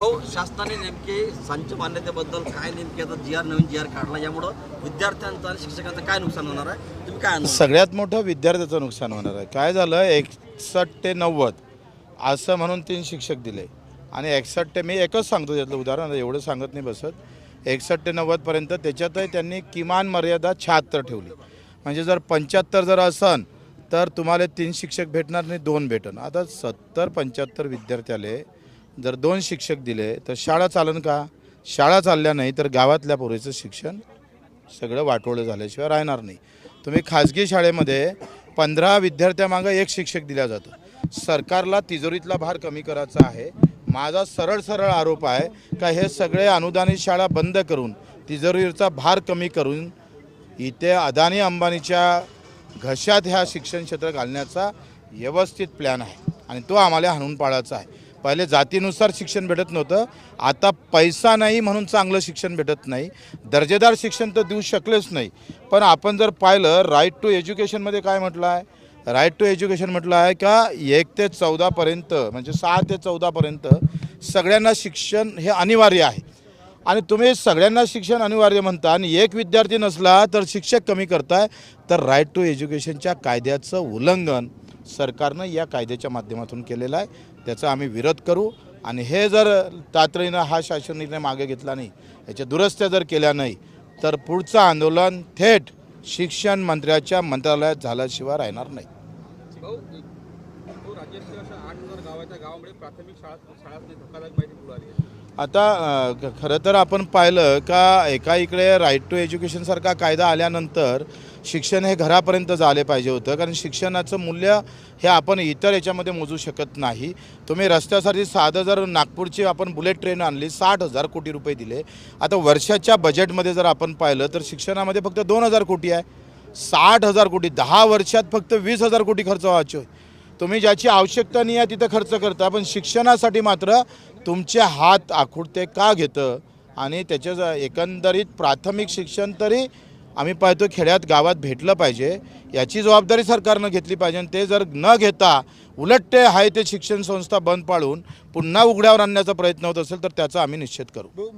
हो शासनाने नेमके संच मान्यतेबद्दल काय नेमके आता जी आर नवीन जी आर काढला यामुळं विद्यार्थ्यांचं आणि शिक्षकांचं काय नुकसान होणार आहे? तुम्ही काय सगळ्यात मोठं विद्यार्थ्याचं नुकसान होणार आहे. काय झालं? एकसष्ट ते नव्वद असं म्हणून तीन शिक्षक दिले. आणि एकसष्ट ते मी एकच सांगतो त्यातलं उदाहरण एवढं सांगत नाही बसत. एकसष्ट ते नव्वदपर्यंत त्याच्यातही त्यांनी किमान मर्यादा शहात्तर ठेवली. म्हणजे जर पंच्याहत्तर जर असन तर तुम्हाला तीन शिक्षक भेटणार नाही दोन भेटन. आता सत्तर पंच्याहत्तर विद्यार्थ्याले जर दोन शिक्षक दिले तर शाळा चालन का? शाळा चालल्या नाही तर गावातल्या पोरीचं शिक्षण सगळं वाटोळं झाल्याशिवाय राहणार नाही. तुम्ही खाजगी शाळेमध्ये पंधरा विद्यार्थ्यामागं एक शिक्षक दिला जातो. सरकारला तिजोरीतला भार कमी करायचा आहे. माझा सरळ सरळ आरोप आहे का हे सगळे अनुदानित शाळा बंद करून तिजोरीचा भार कमी करून इथे अदानी अंबानीच्या घशात ह्या शिक्षण क्षेत्र घालण्याचा व्यवस्थित प्लॅन आहे. आणि तो आम्हाला हाणून पाळायचा आहे. पहिले जातीनुसार शिक्षण भेटत नव्हतं. आता पैसा नाही म्हणून चांगलं शिक्षण भेटत नाही. दर्जेदार शिक्षण तर देऊ शकलेच नाही. पण आपण जर पाहिलं राईट टू एज्युकेशनमध्ये काय म्हटलं आहे राईट टू एज्युकेशन म्हटलं आहे का एक ते चौदापर्यंत म्हणजे सहा ते चौदापर्यंत सगळ्यांना शिक्षण हे अनिवार्य आहे. आणि तुम्ही सगळ्यांना शिक्षण अनिवार्य म्हणता आणि एक विद्यार्थी नसला तर शिक्षक कमी करताय तर राईट टू एज्युकेशनच्या कायद्याचं उल्लंघन. सरकारनं या कायद्याच्या माध्यमातून केलेलं आहे. त्याचा आम्ही विरोध करू. आणि हे जर तातडीनं हा शासन निर्णय मागे घेतला नाही याच्या दुरुस्त्या जर केल्या नाही तर पुढचं आंदोलन थेट शिक्षण मंत्र्याच्या मंत्रालयात झाल्याशिवाय राहणार नाही. राज्यातल्या अशा आठ हजार गावाच्या गावामध्ये प्राथमिक शाळा धक्कादायक माहिती आहे. आता खरं तर आपण पाहिलं का एका इकडे राईट टू एज्युकेशनसारखा कायदा आल्यानंतर शिक्षण हे घरापर्यंत झाले पाहिजे होतं. कारण शिक्षणाचं मूल्य हे आपण इतर याच्यामध्ये मोजू शकत नाही. तुम्ही रस्त्यासाठी साधं जर नागपूरची आपण बुलेट ट्रेन आणली साठ हजार कोटी रुपये दिले. आता वर्षाच्या बजेटमध्ये जर आपण पाहिलं तर शिक्षणामध्ये फक्त दोन हजार कोटी आहे. साठ हजार कोटी दहा वर्षात फक्त वीस हजार कोटी खर्च व्हायचे तुम्ही ज्याची आवश्यकता नाही आहे तिथं खर्च करता पण शिक्षणासाठी मात्र तुमचे हात आखुडते का घेतं? आणि त्याच्या एकंदरीत प्राथमिक शिक्षण तरी आम्ही पाहतो खेड्यात गावात भेटलं पाहिजे याची जबाबदारी सरकारनं घेतली पाहिजे आणि ते जर न घेता उलट ते आहे ते शिक्षण संस्था बंद पाडून पुन्हा उघड्यावर आणण्याचा प्रयत्न होत असेल तर त्याचा आम्ही निश्चित करू.